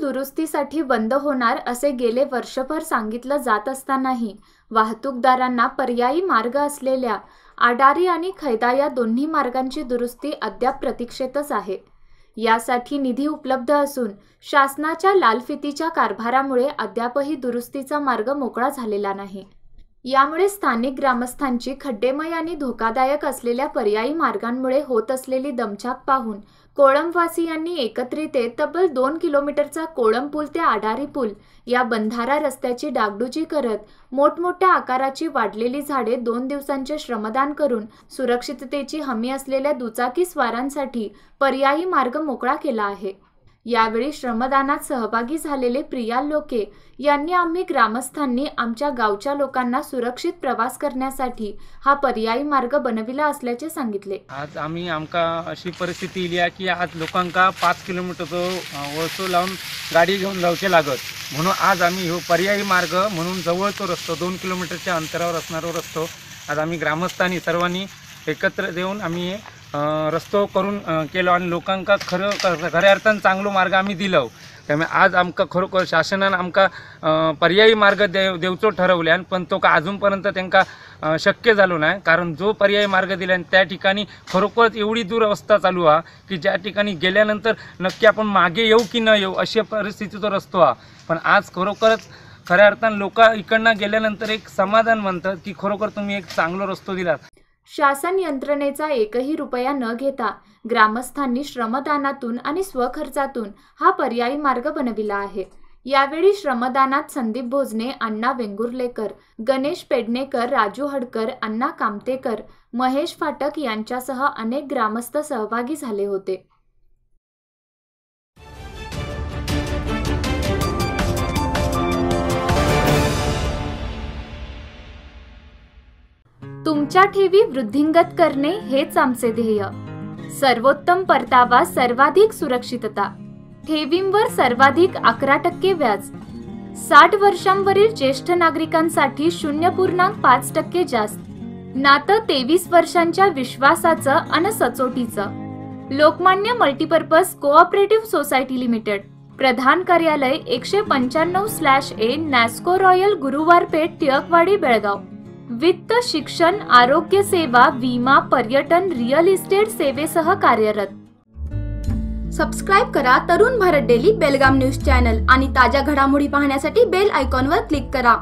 दुरुस्तीसाठी बंद होणार असे गेले वर्षभर सांगितलं जात असतानाही वाहतूकदारांना पर्यायी मार्ग असलेल्या आडारी आणि खैदा या दोन्ही मार्गांची दुरुस्ती अद्याप प्रतीक्षेतच आहे. यासाठी निधी उपलब्ध असून शासनाच्या लालफितीच्या कारभारामुळे अद्यापही दुरुस्तीचा मार्ग मोकळा झालेला नाही. यामुळे स्थानिक ग्रामस्थांची खड्डेमय आणि धोकादायक असलेल्या पर्यायी मार्गांमुळे होत असलेली दमछाक पाहून कोळंबवासियांनी एकत्रित येत तब्बल दोन किलोमीटरचा कोळंब पूल ते आडारी पूल या बंधारा रस्त्याची डागडुजी करत मोठमोठ्या आकाराची वाढलेली झाडे दोन दिवसांचे श्रमदान करून सुरक्षिततेची हमी असलेल्या दुचाकी स्वारांसाठी पर्यायी मार्ग मोकळा केला आहे. यावेळी श्रमदानात सहभागी झालेले प्रिया लोके यांनी आम्ही ग्रामस्थांनी आमच्या गावच्या लोकांना सुरक्षित प्रवास करण्यासाठी हा पर्यायी मार्ग बनविला असल्याचे सांगितले. आज आम्ही आमका अशी परिस्थिती इली आहे की आज लोकांका पाच किलोमीटरचो अं, वळसो लावून गाडी घेऊन जावचे लागत. म्हणून आज आम्ही हो पर्यायी मार्ग म्हणून जवळचो रस्तो दोन किलोमीटरच्या अंतरावर असणारा रस्तो आज आम्ही ग्रामस्थांनी सर्वांनी एकत्र देऊन आम्ही रस्तो करून केलो आणि लोकांका खरं खऱ्या अर्थान चांगलो मार्ग आम्ही दिलो त्यामुळे आज आमकां खरोखर शासनान आमका पर्यायी मार्ग देव देवचो ठरवल्यान पण तो का अजूनपर्यंत त्यांका शक्य झालो नाही. कारण जो पर्यायी मार्ग दिल्यान त्या ठिकाणी खरोखरच एवढी दुरवस्था चालू हा की ज्या ठिकाणी गेल्यानंतर नक्की आपण मागे येऊ की न येऊ अशा परिस्थितीचा रस्तो हा. पण आज खरोखरच खऱ्या अर्थानं लोक इकडनं गेल्यानंतर एक समाधान म्हणतं की खरोखर तुम्ही एक चांगला रस्तो दिलात. शासन यंत्रणेचा एकही रुपया न घेता ग्रामस्थांनी श्रमदानातून आणि स्वखर्चातून हा पर्यायी मार्ग बनविला आहे. यावेळी श्रमदानात संदीप भोजने अण्णा वेंगुर्लेकर गणेश पेडणेकर राजू हडकर अण्णा कामतेकर महेश फाटक यांच्यासह अनेक ग्रामस्थ सहभागी झाले होते. तुमच्या ठेवी वृद्धिंगत करणे हेच आमचे ध्येय. सर्वोत्तम परतावा सर्वाधिक सुरक्षितता. ठेवींवर सर्वाधिक अकरा टक्के व्याज. साठ वर्षांवरील ज्येष्ठ नागरिकांसाठी शून्य पूर्णांक पाच टक्के जास्त. नातं तेवीस वर्षांच्या विश्वासाचं अन सचोटीचं. Lokmanya multipurpose cooperative society limited. प्रधान कार्यालय एकशे पंच्याण्णव स्लॅश ए नॅस्को रॉयल गुरुवार पेठ टिळकवाडी बेळगाव. वित्त शिक्षण आरोग्य सेवा विमा पर्यटन रिअल इस्टेट सेवेसह कार्यरत. सबस्क्राईब करा Tarun Bharat daily Belgaum news channel आणि ताज्या घडामोडी पाहण्यासाठी बेल आयकॉनवर क्लिक करा.